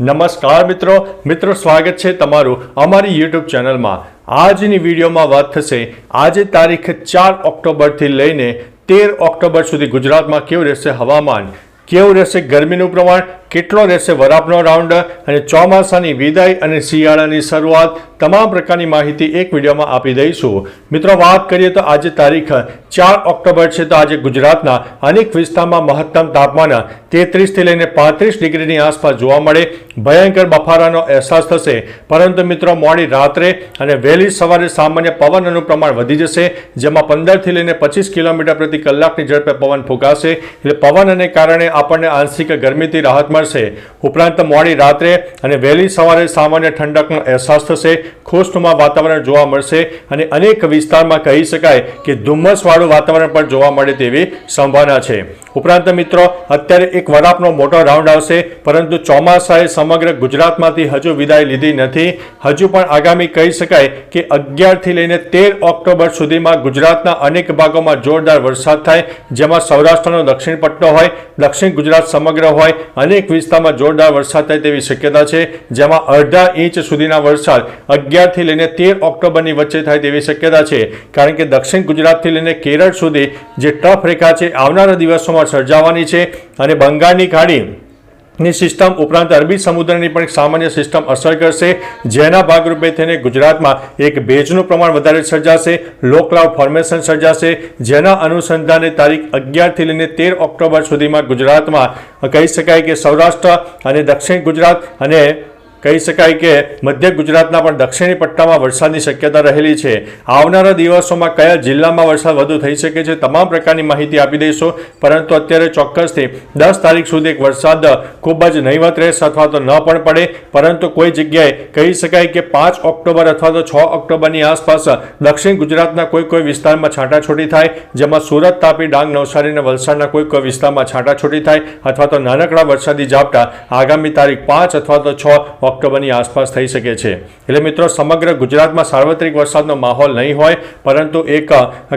નમસ્કાર મિત્રો. મિત્રો, સ્વાગત છે તમારું અમારી યુટ્યુબ ચેનલમાં. આજની વિડીયોમાં વાત થશે આજે તારીખ ચાર ઓક્ટોબરથી લઈને તેર ઓક્ટોબર સુધી ગુજરાતમાં કેવું રહેશે હવામાન? કેવું રહેશે ગરમીનું પ્રમાણ? કેટલો રહેશે વરાપનો રાઉન્ડ અને ચોમાસાની વિદાય અને શિયાળાની શરૂઆત તમામ પ્રકારની માહિતી એક વિડીયોમાં આપી દઈશું. મિત્રો, વાત કરીએ તો આજે તારીખ ચાર ઓક્ટોબર છે તો આજે ગુજરાતના અનેક વિસ્તારમાં મહત્તમ તાપમાન તેત્રીસથી લઈને પાંત્રીસ ડિગ્રીની આસપાસ જોવા મળે. ભયંકર બફારાનો અહેસાસ થશે. પરંતુ મિત્રો, મોડી રાત્રે અને વહેલી સવારે સામાન્ય પવનનું પ્રમાણ વધી જશે, જેમાં પંદરથી લઈને પચીસ કિલોમીટર પ્રતિ કલાકની ઝડપે પવન ફૂંકાશે. એટલે પવનને કારણે આપણને આંશિક ગરમીથી રાહત મળશે. ઉપરાંત મોડી રાત્રે અને વહેલી સવારે સામાન્ય ઠંડકનો અહેસાસ થશે. ખુશનુમા વાતાવરણ જોવા મળશે અને અનેક વિસ્તારમાં કહી શકાય કે ધુમ્મસવાળું વાતાવરણ પણ જોવા મળે તેવી સંભાવના છે. ઉપરાંત મિત્રો, અત્યારે એક વરાપનો મોટો રાઉન્ડ આવશે, પરંતુ ચોમાસાએ સમગ્ર ગુજરાતમાંથી હજુ વિદાય લીધી નથી. હજુ પણ આગામી કહી શકાય કે અગિયારથી લઈને તેર ઓક્ટોબર સુધીમાં ગુજરાતના અનેક ભાગોમાં જોરદાર વરસાદ થાય, જેમાં સૌરાષ્ટ્રનો દક્ષિણ પટ્ટો હોય, દક્ષિણ ગુજરાત સમગ્ર હોય, અનેક વિસ્તારમાં જોરદાર વરસાદ થાય તેવી શક્યતા છે, જેમાં અડધા ઇંચ સુધીના વરસાદ અગિયારથી લઈને તેર ઓક્ટોબરની વચ્ચે થાય તેવી શક્યતા છે. કારણ કે દક્ષિણ ગુજરાતથી લઈને કેરળ સુધી જે ટફ રેખા છે, આવનારા દિવસોમાં સર્જાવાની છે અને બંગાળની ખાડી ની સિસ્ટમ ઉપરાંત અરબી સમુદ્રની પણ સામાન્ય સિસ્ટમ અસર કરશે, જેના ભાગરૂપે થઈને ગુજરાતમાં એક ભેજનું પ્રમાણ વધારે સર્જાશે લોકલાવ ફોર્મેશન સર્જાશે, જેના અનુસંધાને તારીખ અગિયારથી લઈને તેર ઓક્ટોબર સુધીમાં ગુજરાતમાં કહી શકાય કે સૌરાષ્ટ્ર અને દક્ષિણ ગુજરાત અને કહી શકાય કે મધ્ય ગુજરાતના પણ દક્ષિણી પટ્ટામાં વરસાદની શક્યતા રહેલી છે. આવનારા દિવસોમાં કયા જિલ્લામાં વરસાદ વધુ થઈ શકે છે તમામ પ્રકારની માહિતી આપી દઈશું. પરંતુ અત્યારે ચોક્કસથી દસ તારીખ સુધી એક વરસાદ ખૂબ જ નહીવત રહેશે અથવા તો ન પણ પડે. પરંતુ કોઈ જગ્યાએ કહી શકાય કે પાંચ ઓક્ટોબર અથવા તો છ ઓક્ટોબરની આસપાસ દક્ષિણ ગુજરાતના કોઈ કોઈ વિસ્તારમાં છાંટાછૂટી થાય, જેમાં સુરત તાપી, ડાંગ, નવસારી અને વલસાડના કોઈ કોઈ વિસ્તારમાં છાંટાછૂટી થાય અથવા તો નાનકડા વરસાદી ઝાપટા આગામી તારીખ પાંચ અથવા તો છ ઓક્ટોબરની આસપાસ થઈ શકે છે. એટલે મિત્રો, સમગ્ર ગુજરાતમાં સાર્વત્રિક વરસાદનો માહોલ નહીં હોય, પરંતુ એક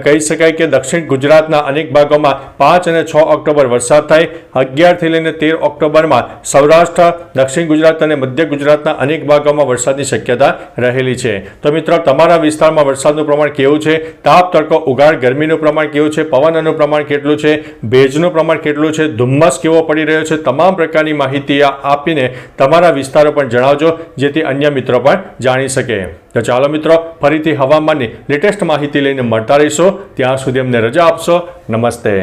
કહી શકાય કે દક્ષિણ ગુજરાતના અનેક ભાગોમાં પાંચ અને છ ઓક્ટોબર વરસાદ થાય. અગિયારથી લઈને તેર ઓક્ટોબરમાં સૌરાષ્ટ્ર, દક્ષિણ ગુજરાત અને મધ્ય ગુજરાતના અનેક ભાગોમાં વરસાદની શક્યતા રહેલી છે. તો મિત્રો, તમારા વિસ્તારમાં વરસાદનું પ્રમાણ કેવું છે? તાપ, તડકો ઉગાડ ગરમીનું પ્રમાણ કેવું છે? પવનનું પ્રમાણ કેટલું છે? ભેજનું પ્રમાણ કેટલું છે? ધુમ્મસ કેવો પડી રહ્યો છે? તમામ પ્રકારની માહિતી આપીને તમારા વિસ્તારો પણ જણાવજો, જેથી અન્ય મિત્રો પણ જાણી શકે. તો ચાલો મિત્રો, ફરીથી હવામાનની લેટેસ્ટ માહિતી લઈને મળતા રહીશો. ત્યાં સુધી અમને રજા આપશો. નમસ્તે.